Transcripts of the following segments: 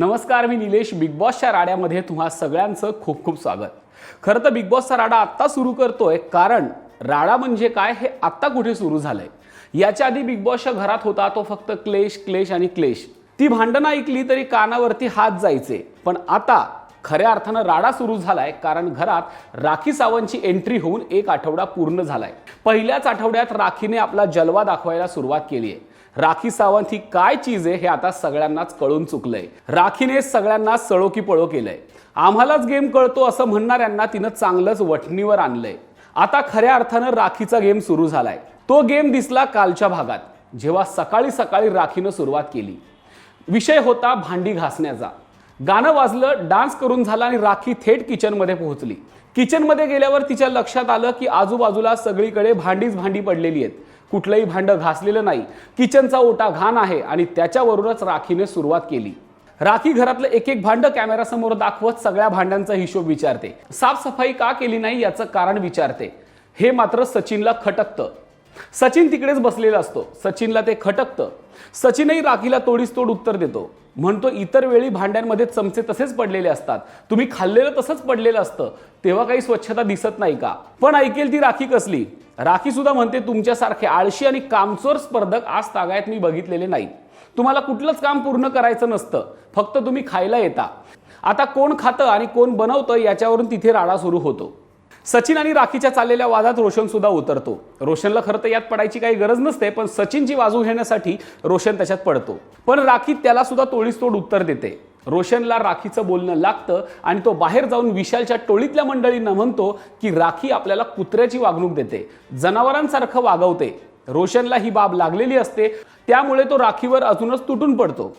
नमस्कार मी निलेश बिग बॉसच्या राड्यामध्ये तुम्हा सगळ्यांचं खूप खूप स्वागत. खरं तर बिग बॉसचा राडा आत्ता सुरू करतोय कारण राडा म्हणजे काय हे आत्ता कुठे सुरू झालंय? याच्या आधी बिग बॉसच्या घरात होता तो फक्त क्लेश क्लेश आणि क्लेश. ती भांडणं ऐकली तरी कानावरती हात जायचे. पण आता खऱ्या अर्थानं राडा सुरू झालाय कारण घरात राखी सावंतची एंट्री होऊन एक आठवडा पूर्ण झालाय. पहिल्याच आठवड्यात राखीने आपला जलवा दाखवायला सुरुवात केली आहे राखी सावंत ही काय चीज आहे हे आता सगळ्यांनाच कळून चुकलंय. राखीने सगळ्यांना सळो की पळो केलंय. आम्हालाच गेम कळतो असं म्हणणाऱ्यांना तिनं चांगलंच वठणीवर आणलंय. आता खऱ्या अर्थानं राखीचा गेम सुरू झालाय. तो गेम दिसला कालच्या भागात जेव्हा सकाळी सकाळी राखीनं सुरुवात केली. विषय होता भांडी घासण्याचा. गाणं वाजलं डान्स करून झाला आणि राखी थेट किचनमध्ये पोहोचली. किचनमध्ये गेल्यावर तिच्या लक्षात आलं की आजूबाजूला सगळीकडे भांडीच भांडी पडलेली आहेत. कुठलंही भांडं घासलेलं नाही. किचनचा ओटा घाण आहे आणि त्याच्यावरूनच राखीने सुरुवात केली. राखी घरातलं एक एक भांड कॅमेरासमोर दाखवत सगळ्या भांड्यांचा हिशोब विचारते. साफसफाई का केली नाही याचं कारण विचारते. हे मात्र सचिनला खटकतं. सचिन तिकडेच बसलेला असतो. सचिनला ते खटकतं. सचिनही राखीला तोडीस तोड उत्तर देतो. म्हणतो इतर वेळी भांड्यांमध्ये चमचे तसेच पडलेले असतात. तुम्ही खाल्लेलं तसंच पडलेलं असतं. तेव्हा काही स्वच्छता दिसत नाही का? पण ऐकेल ती राखी कसली? राखी सुद्धा म्हणते तुमच्यासारखे आळशी आणि कामचोर स्पर्धक आज तागायत मी बघितलेले नाही. तुम्हाला कुठलंच काम पूर्ण करायचं नसतं. फक्त तुम्ही खायला येता. आता कोण खातं आणि कोण बनवतं याच्यावरून तिथे राडा सुरू होतो. सचिन आणि राखीच्या चाललेल्या वादात रोशन सुद्धा उतरतो. रोशनला खरं तर यात पडायची काही गरज नसते पण सचिनची बाजू घेण्यासाठी रोशन त्याच्यात पडतो. पण राखी त्याला सुद्धा तोडीस तोड उत्तर देते. रोशनला राखीचं बोलणं लागतं आणि तो बाहेर जाऊन विशालच्या टोळीतल्या मंडळींना म्हणतो की राखी आपल्याला कुत्र्याची वागणूक देते जनावरांसारखं वागवते. रोशनला ही बाब लागलेली असते त्यामुळे तो राखीवर अजूनच तुटून पडतो.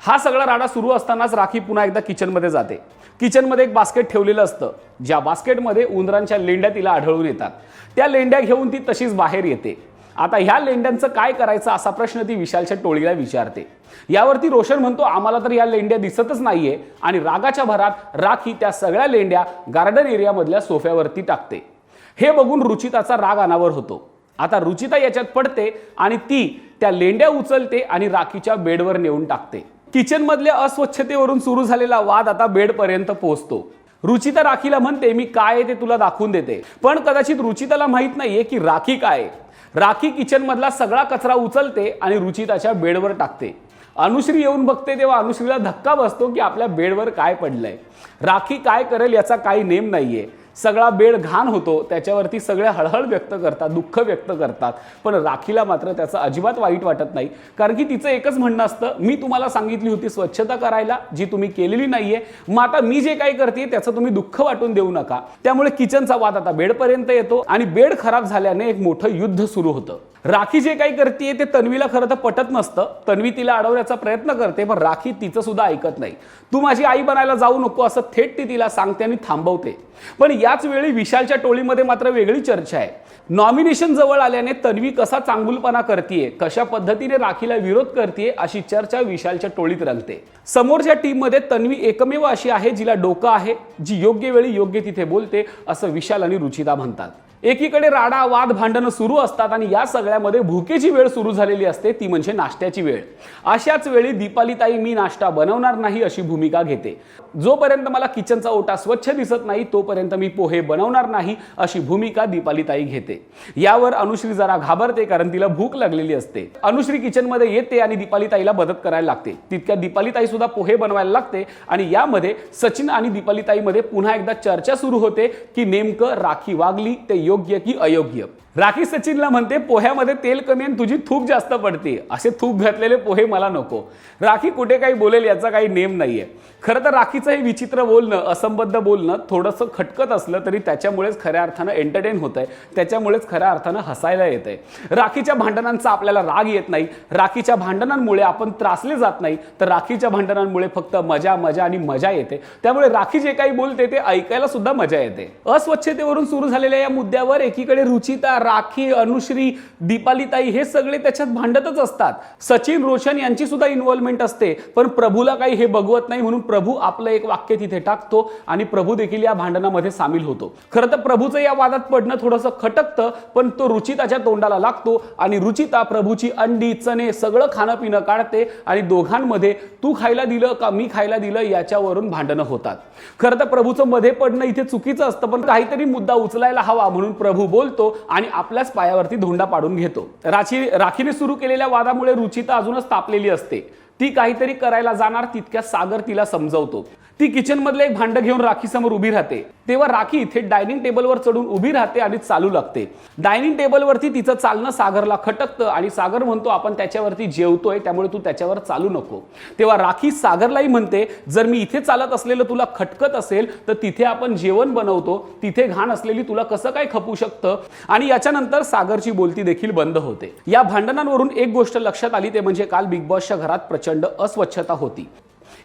हा सगळा राडा सुरू असतानाच राखी पुन्हा एकदा किचनमध्ये जाते. किचनमध्ये एक बास्केट ठेवलेलं असतं ज्या बास्केटमध्ये उंदरांच्या लेंड्या तिला आढळून येतात. त्या लेंड्या घेऊन ती तशीच बाहेर येते. आता ह्या लेंड्यांचं काय करायचं असा प्रश्न ती विशालच्या टोळीला विचारते. यावरती रोशन म्हणतो आम्हाला तर या लेंड्या दिसतच नाहीये. आणि रागाच्या भरात राखी त्या सगळ्या लेंड्या गार्डन एरियामधल्या सोफ्यावरती टाकते. हे बघून रुचिताचा राग अनावर होतो. आता रुचिता याच्यात पडते आणि ती त्या लेंड्या उचलते आणि राखीच्या बेडवर नेऊन टाकते. किचन मधल्या अस्वच्छतेवरून सुरू झालेला वाद आता बेडपर्यंत पोहोचतो. रुचिता राखीला म्हणते मी काय आहे ते तुला दाखवून देते. पण कदाचित रुचिताला माहीत नाहीये की राखी काय आहे. राखी किचन मधला सगळा कचरा उचलते आणि रुचिताच्या बेडवर टाकते. अनुश्री येऊन बघते तेव्हा अनुश्रीला धक्का बसतो की आपल्या बेडवर काय पडलंय. राखी काय करेल याचा काही नेम नाहीये. सगळा बेड घाण होतो त्याच्यावरती सगळे हळहळ व्यक्त करतात दुःख व्यक्त करतात. पण राखीला मात्र त्याचं अजिबात वाईट वाटत नाही. कारण की तिचं एकच म्हणणं असतं मी तुम्हाला सांगितली होती स्वच्छता करायला जी तुम्ही केलेली नाहीये. मग आता मी जे काही करते त्याचं तुम्ही दुःख वाटून देऊ नका. त्यामुळे किचनचा वाद आता बेडपर्यंत येतो आणि बेड खराब झाल्याने एक मोठं युद्ध सुरू होतं. राखी जे काही करते ते तन्वीला खरं तर पटत नसतं. तन्वी तिला अडवण्याचा प्रयत्न करते पण राखी तिचं सुद्धा ऐकत नाही. तू माझी आई बनायला जाऊ नको असं थेट ती तिला सांगते आणि थांबवते. पण याच वेळी विशालच्या टोळीमध्ये मात्र वेगळी चर्चा आहे. नॉमिनेशन जवळ आल्याने तन्वी कसा चांगुलपणा करतीये कशा पद्धतीने राखीला विरोध करतीये अशी चर्चा विशालच्या टोळीत रंगते. समोरच्या टीममध्ये तन्वी एकमेव अशी आहे जिला डोकं आहे जी योग्य वेळी योग्य तिथे बोलते असं विशाल आणि रुचिता म्हणतात. एकीकडे राडा वाद भांडणं सुरू असतात आणि या सगळ्यामध्ये भुकेची वेळ सुरू झालेली असते ती म्हणजे नाश्त्याची वेळ. अशाच वेळी दीपालीताई मी नाश्ता बनवणार नाही अशी भूमिका घेते. जोपर्यंत मला किचनचा ओटा स्वच्छ दिसत नाही तोपर्यंत मी पोहे बनवणार नाही अशी भूमिका दीपालीताई घेते. यावर अनुश्री जरा घाबरते कारण तिला भूक लागलेली असते. अनुश्री किचनमध्ये येते आणि दीपालीताईला मदत करायला लागते. तितक्या दीपालीताई सुद्धा पोहे बनवायला लागते आणि यामध्ये सचिन आणि दीपालीताईमध्ये पुन्हा एकदा चर्चा सुरू होते की नेमकं राखी वागली ते योग्य की अयोग्य. राखी सचिनला म्हणते पोह्यामध्ये तेल कमी आणि तुझी थूक जास्त पडते. असे थूक घातलेले पोहे मला नको. राखी कुठे काही बोलेल याचा काही नेम नाहीये. खरं तर राखीचं हे विचित्र बोलणं असंबद्ध बोलणं थोडंसं खटकत असलं तरी त्याच्यामुळेच खऱ्या अर्थानं एंटरटेन होत आहे त्याच्यामुळेच खऱ्या अर्थानं हसायला येत आहे राखीच्या भांडणांचा आपल्याला राग येत नाही. राखीच्या भांडणांमुळे आपण त्रासले जात नाही. तर राखीच्या भांडणांमुळे फक्त मजा मजा आणि मजा येते. त्यामुळे राखी जे काही बोलते ते ऐकायला सुद्धा मजा येते. अस्वच्छतेवरून सुरू झालेल्या या मुद्द्यावर एकीकडे रुचिता राखी अनुश्री दीपालीताई हे सगळे त्याच्यात भांडतच असतात. सचिन रोशन यांची सुद्धा इन्व्हॉल्वमेंट असते. पण प्रभूला काही हे बघवत नाही म्हणून प्रभू आपलं एक वाक्य तिथे टाकतो आणि प्रभू देखील या भांडणामध्ये सामील होतो. खरं तर प्रभूचं या वादात पडणं थोडंसं खटकतं पण तो रुचिताच्या तोंडाला लागतो आणि रुचिता प्रभूची अंडी चणे सगळं खाणं पिणं काढते आणि दोघांमध्ये तू खायला दिलं का मी खायला दिलं याच्यावरून भांडणं होतात. खरं तर प्रभूचं मध्ये पडणं इथे चुकीचं असतं पण काहीतरी मुद्दा उचलायला हवा म्हणून प्रभू बोलतो आणि आपल्याच पायावरती धोंडा पाडून घेतो. राखी राखीने सुरू केलेल्या वादामुळे रुचिता अजूनच तापलेली असते. ती काहीतरी करायला जाणार तितक्या सागर तिला समजवतो. ती किचन मधलं एक भांड घेऊन राखी समोर उभी राहते. तेव्हा राखी थेट डायनिंग टेबलवर चढून उभी राहते आणि चालू लागते. डायनिंग टेबलवरती तिचं चालणं सागरला खटकतं आणि सागर म्हणतो आपण त्याच्यावरती जेवतोय त्यामुळे तू त्याच्यावर चालू नको. तेव्हा राखी सागरलाही म्हणते जर मी इथे चालत असलेलं तुला खटकत असेल तर तिथे आपण जेवण बनवतो तिथे घाण असलेली तुला कसं काय खपू शकतं? आणि याच्यानंतर सागरची बोलती देखील बंद होते. या भांडणांवरून एक गोष्ट लक्षात आली ते म्हणजे काल बिग बॉसच्या घरात प्रचंड अस्वच्छता होती.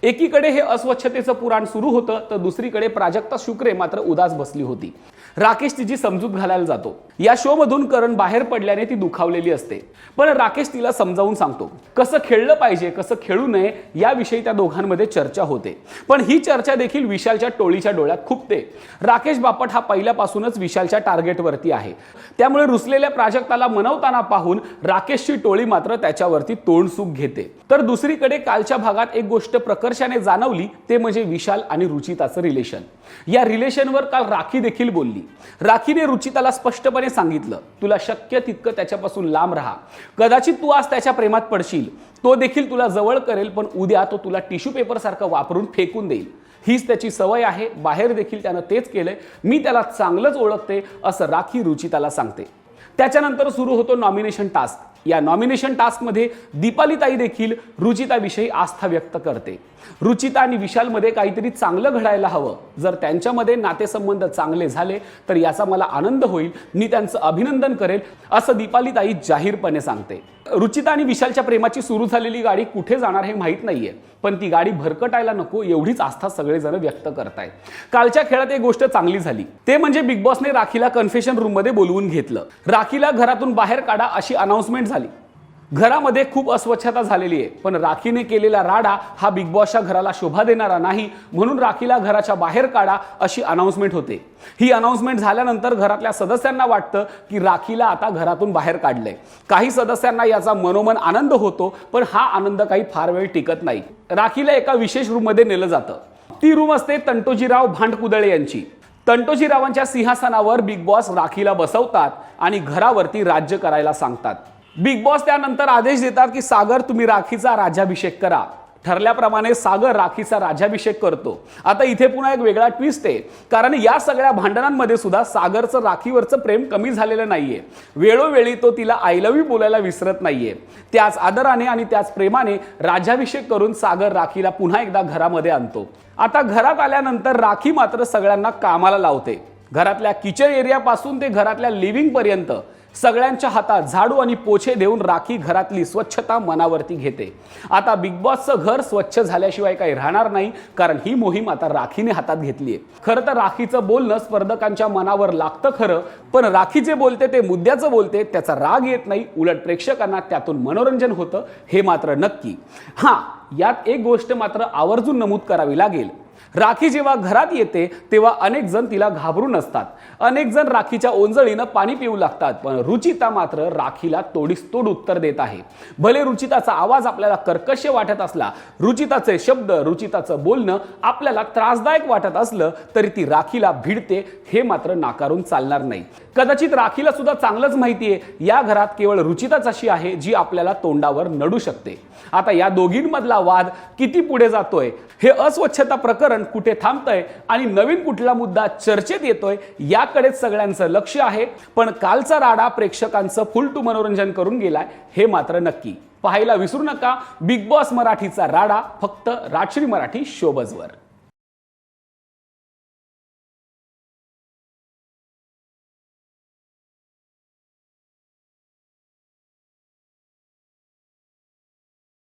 एकीकडे हे अस्वच्छतेचं पुराण सुरू होतं तर दुसरीकडे प्राजक्ता शुक्रे मात्र उदास बसली होती. राकेश तिची समजूत घालायला जातो या शो मधून करण बाहेर पडल्याने ती दुखावलेली असते. पण राकेश तिला समजावून सांगतो कसं खेळलं पाहिजे कसं खेळू नये याविषयी त्या दोघांमध्ये चर्चा होते. पण ही चर्चा देखील विशालच्या टोळीच्या डोळ्यात खुपते. राकेश बापट हा पहिल्यापासूनच विशालच्या टार्गेटवरती आहे. त्यामुळे रुसलेल्या प्राजक्ताला मनवताना पाहून राकेशची टोळी मात्र त्याच्यावरती तोंडसुख घेते. तर दुसरीकडे कालच्या भागात एक गोष्ट प्रकर्षाने जाणवली ते म्हणजे विशाल आणि रुचिताचं रिलेशन या रिलेशनवर काल राखी देखील बोलली. राखीने रुचिताला स्पष्टपणे सांगितलं तुला शक्य तितकं त्याच्यापासून लांब राहा. कदाचित तू आज त्याच्या प्रेमात पडशील. तो देखील तुला जवळ करेल पण उद्या तो तुला टिश्यू पेपर सारखं वापरून फेकून देईल. हीच त्याची सवय आहे. बाहेर देखील त्यानं तेच केलंय. मी त्याला चांगलंच ओळखते असं राखी रुचिताला सांगते. त्याच्यानंतर सुरू होतो नॉमिनेशन टास्क या नॉमिनेशन टास्कमध्ये दीपालीताई देखील रुचिताविषयी आस्था व्यक्त करते. रुचिता आणि विशालमध्ये काहीतरी चांगलं घडायला हवं. जर त्यांच्यामध्ये नातेसंबंध चांगले झाले तर याचा मला आनंद होईल. मी त्यांचं अभिनंदन करेल असं दीपालीताई जाहीरपणे सांगते. रुचिता आणि विशालच्या प्रेमाची सुरू झालेली गाडी कुठे जाणार हे माहीत नाहीये पण ती गाडी भरकटायला नको एवढीच आस्था सगळेजण व्यक्त करतायत. कालच्या खेळात एक गोष्ट चांगली झाली. ते म्हणजे बिग बॉसने राखीला कन्फेशन रूममध्ये बोलवून घेतलं. राखीला घरातून बाहेर काढा अशी अनाउन्समेंट झाली. घरामध्ये खूप अस्वच्छता झालेली आहे. पण राखीने केलेला राडा हा बिग बॉसच्या घराला शोभा देणारा नाही. म्हणून राखीला घराच्या बाहेर काढा अशी अनाऊन्समेंट होते. ही अनाउन्समेंट झाल्यानंतर घरातल्या सदस्यांना वाटतं की राखीला आता घरातून बाहेर काढलंय. काही सदस्यांना याचा मनोमन आनंद होतो पण हा आनंद काही फार वेळ टिकत नाही. राखीला एका विशेष रूममध्ये नेलं जातं. ती रूम असते तंटोजीराव भांडकुदळे यांची. तंटोजीरावांच्या सिंहासनावर बिग बॉस राखीला बसवतात आणि घरावरती राज्य करायला सांगतात. बिग बॉस त्यानंतर आदेश देतात की सागर तुम्ही राखीचा राज्याभिषेक करा. ठरल्याप्रमाणे सागर राखीचा राज्याभिषेक करतो. आता इथे पुन्हा एक वेगळा ट्विस्ट आहे. कारण या सगळ्या भांडणांमध्ये सुद्धा सागरचं राखीवरचं प्रेम कमी झालेलं नाहीये. वेळोवेळी तो तिला आय लव्ह यू बोलायला विसरत नाहीये. त्याच आदराने आणि त्याच प्रेमाने राज्याभिषेक करून सागर राखीला पुन्हा एकदा घरामध्ये आणतो. आता घरात आल्यानंतर राखी मात्र सगळ्यांना कामाला लावते. घरातल्या किचन एरियापासून ते घरातल्या लिव्हिंग पर्यंत सगळ्यांच्या हातात झाडू आणि पोछे देऊन राखी घरातली स्वच्छता मनावरती घेते. आता बिग बॉसचं घर स्वच्छ झाल्याशिवाय काही राहणार नाही कारण ही मोहीम आता राखीने हातात घेतली आहे. खरं तर राखीचं बोलणं स्पर्धकांच्या मनावर लागतं खरं पण राखी जे बोलते ते मुद्द्याचं बोलते त्याचा राग येत नाही उलट प्रेक्षकांना त्यातून मनोरंजन होतं हे मात्र नक्की. हां यात एक गोष्ट मात्र आवर्जून नमूद करावी लागेल. राखी जेव्हा घरात येते तेव्हा अनेक जण तिला घाबरून असतात. अनेक जण राखीच्या ओंजळीनं पाणी पिऊ लागतात पण रुचिता मात्र राखीला तोडीस तोड उत्तर देत आहे. भले रुचिताचा आवाज आपल्याला कर्कश वाटत असला रुचिताचे शब्द रुचिताचं बोलणं आपल्याला त्रासदायक वाटत असलं तरी ती राखीला भिडते हे मात्र नाकारून चालणार नाही. कदाचित राखीला सुद्धा चांगलंच माहिती आहे या घरात केवळ रुचिताच अशी आहे जी आपल्याला तोंडावर नडू शकते. आता या दोघींमधला वाद किती पुढे जातोय हे अस्वच्छता प्रकरण कुठे थांबतंय आणि नवीन कुठला मुद्दा चर्चेत येतोय याकडेच सगळ्यांचं लक्ष आहे. पण कालचा राडा प्रेक्षकांचं फुल टू मनोरंजन करून गेलाय हे मात्र नक्की. पाहायला विसरू नका बिग बॉस मराठीचा राडा फक्त राजश्री मराठी शोबजवर.